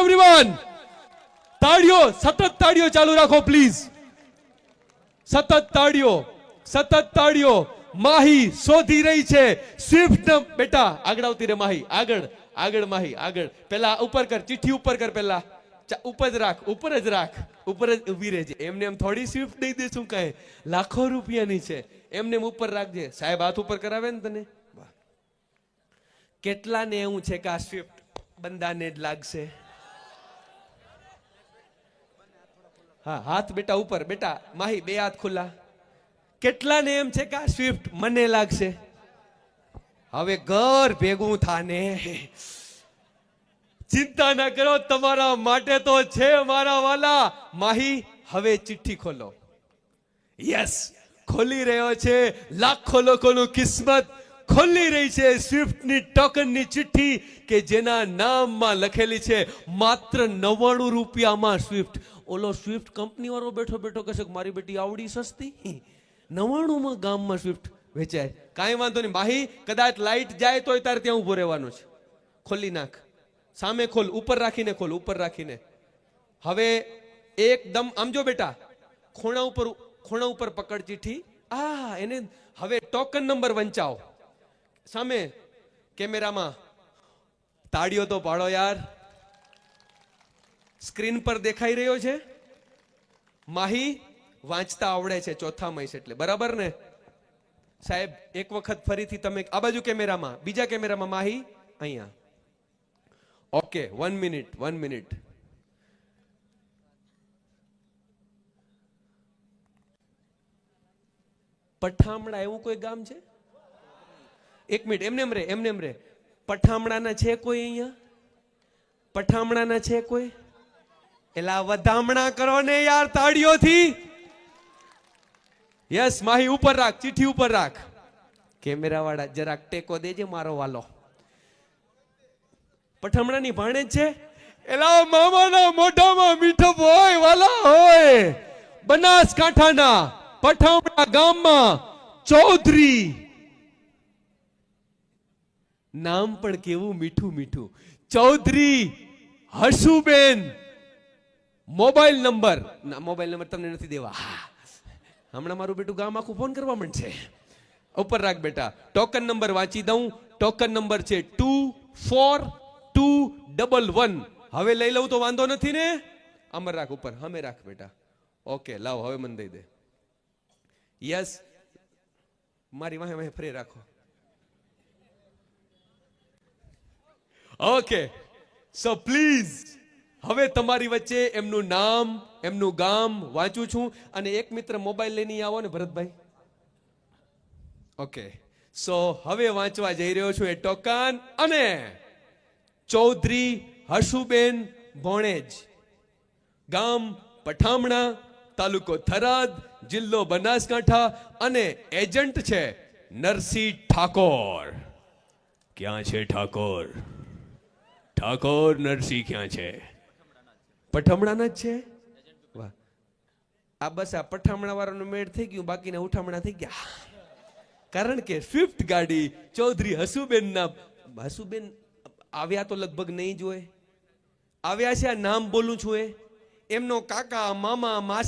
Everyone તાળીઓ, સતત તાળીઓ ચાલુ રાખો પ્લીઝ સતત તાળીઓ સતત તાળીઓ. માહી શોધી રહી છે. સ્વિફ્ટ બેટા, આગળ આવતી રે માહી. આગળ આગળ માહી, આગળ. પેલા ઉપર કર, ચિઠ્ઠી ઉપર કર પેલા ઉપર જ રાખ, ઉપર જ રાખ, ઉપર જ ઊભી રહેજે. એમને એમ થોડી સ્વિફ્ટ દઈ દેશું કહે? લાખો રૂપિયાની છે. એમને એમ ઉપર રાખજે. સાહેબ, હાથ ઉપર કરાવે ને તને. કેટલાને એવું છે કે આ સ્વિફ્ટ બંદાને જ લાગશે? હા, હાથ બેટા ઉપર, બેટા, માહી, બે હાથ ખુલ્લા. કેટલાને એમ છે કે આ સ્વિફ્ટ મને લાગશે? હવે ઘર ભેગું થાને. ચિંતા ના કરો, તમારા માટે તો છે મારા વાલા. માહી, હવે ચિઠ્ઠી ખોલો. યસ ખોલી રહ્યો છે. લાખો લોકોનું કિસ્મત ખોલી રહી છે સ્વિફ્ટની ટોકનની ચિઠ્ઠી કે જેના નામમાં લખેલી છે માત્ર નવ્વાણું રૂપિયામાં સ્વિફ્ટ ઓલો સ્વિફ્ટ કંપની વાળો બેઠો બેઠો કહેશે કે મારી બેટી આવડી સસ્તી. નવાણુંમાં ગામમાં સ્વિફ્ટ વેચાય. કાંઈ વાંધો નહીં. માહી કદાચ લાઈટ જાય તોય તારે ત્યાં ઊભો રહેવાનું છે. ખોલી નાખ. સામે ખોલ, ઉપર રાખીને ખોલ, ઉપર રાખીને. હવે એકદમ, આમ જો બેટા, ખૂણા ઉપર ખૂણા ઉપર પકડ ચીઠી આ એને હવે ટોકન નંબર વંચાવો. સામે, કેમેરામાં. તાળીઓ તો પાડો યાર. સ્ક્રીન પર દેખાઈ રહ્યો છે. માહી વાંચતા આવડે છે, ચોથા મહિસ એટલે. બરાબર ને? સાહેબ, એક વખત ફરીથી તમે આ બાજુ કેમેરામાં, બીજા કેમેરામાં માહી, અહીંયા. Okay one minute one minute Pathamana એવું કોઈ ગામ છે? એક મિનિટ, એમને એમ રે, એમને એમ રે. પઠામણાના છે કોઈ અહીંયા? પઠામણાના છે કોઈ? એલા વધામણા કરો ને યાર તાળીઓથી. યસ માહી, ઉપર રાખ, ચીઠી ઉપર રાખ. કેમેરા વાળા જરાક ટેકો દેજે મારો વાલો. પઠામણાની ભાણે છે. એલા મામાના મોઢામાં મીઠો હોય વાલા હોય. બનાસકાંઠાના પઠામણા ગામમાં ચૌધરી. નામ પણ કેવું મીઠું મીઠું. Chaudhary Hasuben mobile number. ના, મોબાઈલ નંબર તમને નથી દેવા. હમણાં મારું બેટું ગામ આખું ફોન કરવા માંડશે. ઉપર રાખ બેટા. ટોકન નંબર વાંચી દઉં. ટોકન નંબર છે two four two double one હવે લઈ લઉં તો વાંધો નથી ને? અમર રાખ ઉપર. હમે રાખ બેટા. ઓકે, લાવ, હવે મને દઈ દે. યસ મારી વાહે વાહે ફરી રાખો. ઓકે સો પ્લીઝ હવે તમારી વચ્ચે એમનું નામ, એમનું ગામ વાંચું છું અને એક મિત્ર મોબાઈલ લઈને આવો ને ભરતભાઈ. ઓકે સો હવે વાંચવા જઈ રહ્યો છું એ ટોકન અને ચૌધરી હશુબેન ભોણેજ. ગામ પઠામણા, તાલુકો થરાદ, જિલ્લો બનાસકાંઠા અને એજન્ટ છે નરસિંહ ઠાકોર. ક્યાં છે ઠાકોર? ઠાકોર, નરસિંહ ક્યાં છે? પઠામણાના જ છે? વાહ. આ બસ આ પઠામણા વાળાનું મેળ થઈ ગયું, બાકીના ઉઠામણા થઈ ગયા. કારણ કે સ્વિફ્ટ ગાડી ચૌધરી હસુબેનના, હસુબેન આવ્યા તો લગભગ નહીં જોએ આવ્યા છે, આ નામ બોલું છું એ. એમનો કાકા, મામા માસી